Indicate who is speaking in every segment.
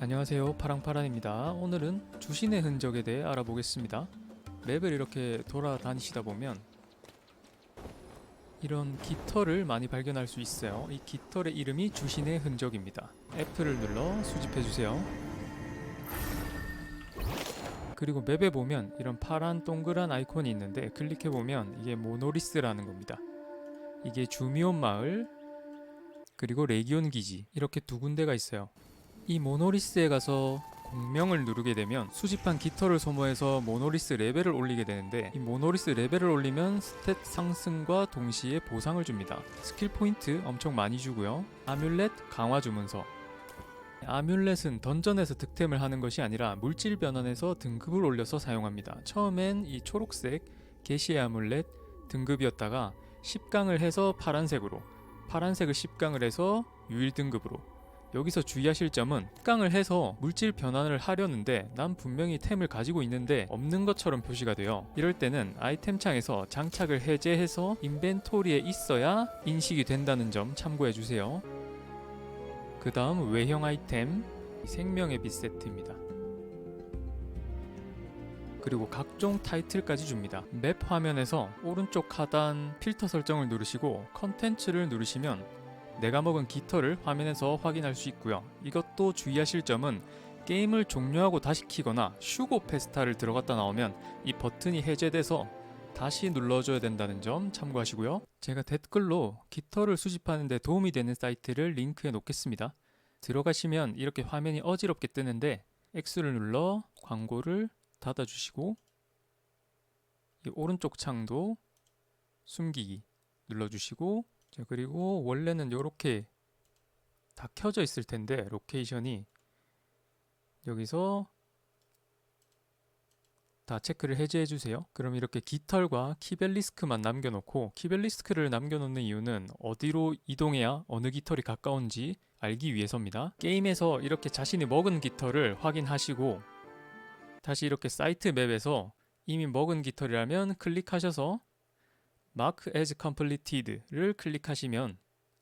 Speaker 1: 안녕하세요. 파랑파란입니다. 오늘은 주신의 흔적에 대해 알아보겠습니다. 맵을 이렇게 돌아다니시다 보면 이런 깃털을 많이 발견할 수 있어요. 이 깃털의 이름이 주신의 흔적입니다. F를 눌러 수집해주세요. 그리고 맵에 보면 이런 파란 동그란 아이콘이 있는데 클릭해보면 이게 모노리스라는 겁니다. 이게 주미온 마을 그리고 레기온 기지 이렇게 두 군데가 있어요 이 모노리스에 가서 공명을 누르게 되면 수집한 깃털을 소모해서 모노리스 레벨을 올리게 되는데 이 모노리스 레벨을 올리면 스탯 상승과 동시에 보상을 줍니다. 스킬 포인트 엄청 많이 주고요. 아뮬렛 강화 주문서 아뮬렛은 던전에서 득템을 하는 것이 아니라 물질 변환에서 등급을 올려서 사용합니다. 처음엔 이 초록색 게시의 아뮬렛 등급이었다가 10강을 해서 파란색으로 파란색을 10강을 해서 유일 등급으로 여기서 주의하실 점은 깡을 해서 물질 변환을 하려는데 난 분명히 템을 가지고 있는데 없는 것처럼 표시가 돼요. 이럴 때는 아이템 창에서 장착을 해제해서 인벤토리에 있어야 인식이 된다는 점 참고해 주세요. 그 다음 외형 아이템 생명의 빛 세트입니다. 그리고 각종 타이틀까지 줍니다. 맵 화면에서 오른쪽 하단 필터 설정을 누르시고 컨텐츠를 누르시면 내가 먹은 깃털을 화면에서 확인할 수 있고요. 이것도 주의하실 점은 게임을 종료하고 다시 키거나 슈고 페스타를 들어갔다 나오면 이 버튼이 해제돼서 다시 눌러줘야 된다는 점 참고하시고요. 제가 댓글로 깃털을 수집하는데 도움이 되는 사이트를 링크해 놓겠습니다. 들어가시면 이렇게 화면이 어지럽게 뜨는데 X를 눌러 광고를 닫아주시고 이 오른쪽 창도 숨기기 눌러주시고 자, 그리고 원래는 이렇게 다 켜져 있을 텐데 로케이션이 여기서 다 체크를 해제해 주세요. 그럼 이렇게 깃털과 키벨리스크만 남겨놓고 키벨리스크를 남겨놓는 이유는 어디로 이동해야 어느 깃털이 가까운지 알기 위해서입니다. 게임에서 이렇게 자신이 먹은 깃털을 확인하시고 다시 이렇게 사이트 맵에서 이미 먹은 깃털이라면 클릭하셔서 Mark as completed를 클릭하시면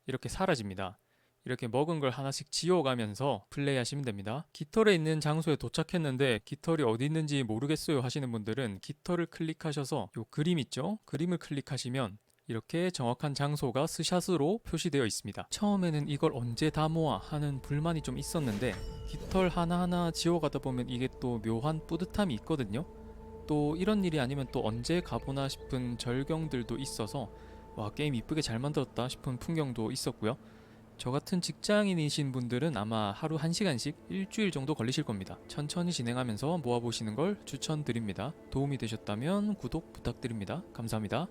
Speaker 1: 이렇게 사라집니다. 이렇게 먹은 걸 하나씩 지워가면서 플레이하시면 됩니다. 깃털에 있는 장소에 도착했는데 깃털이 어디 있는지 모르겠어요 하시는 분들은 깃털을 클릭하셔서 요 그림 있죠? 그림을 클릭하시면 이렇게 정확한 장소가 스샷으로 표시되어 있습니다. 처음에는 이걸 언제 다 모아 하는 불만이 좀 있었는데 깃털 하나하나 지워가다 보면 이게 또 묘한 뿌듯함이 있거든요. 또 이런 일이 아니면 또 언제 가보나 싶은 절경들도 있어서 와 게임 이쁘게 잘 만들었다 싶은 풍경도 있었고요. 저 같은 직장인이신 분들은 아마 하루 1시간씩 일주일 정도 걸리실 겁니다. 천천히 진행하면서 모아보시는 걸 추천드립니다. 도움이 되셨다면 구독 부탁드립니다. 감사합니다.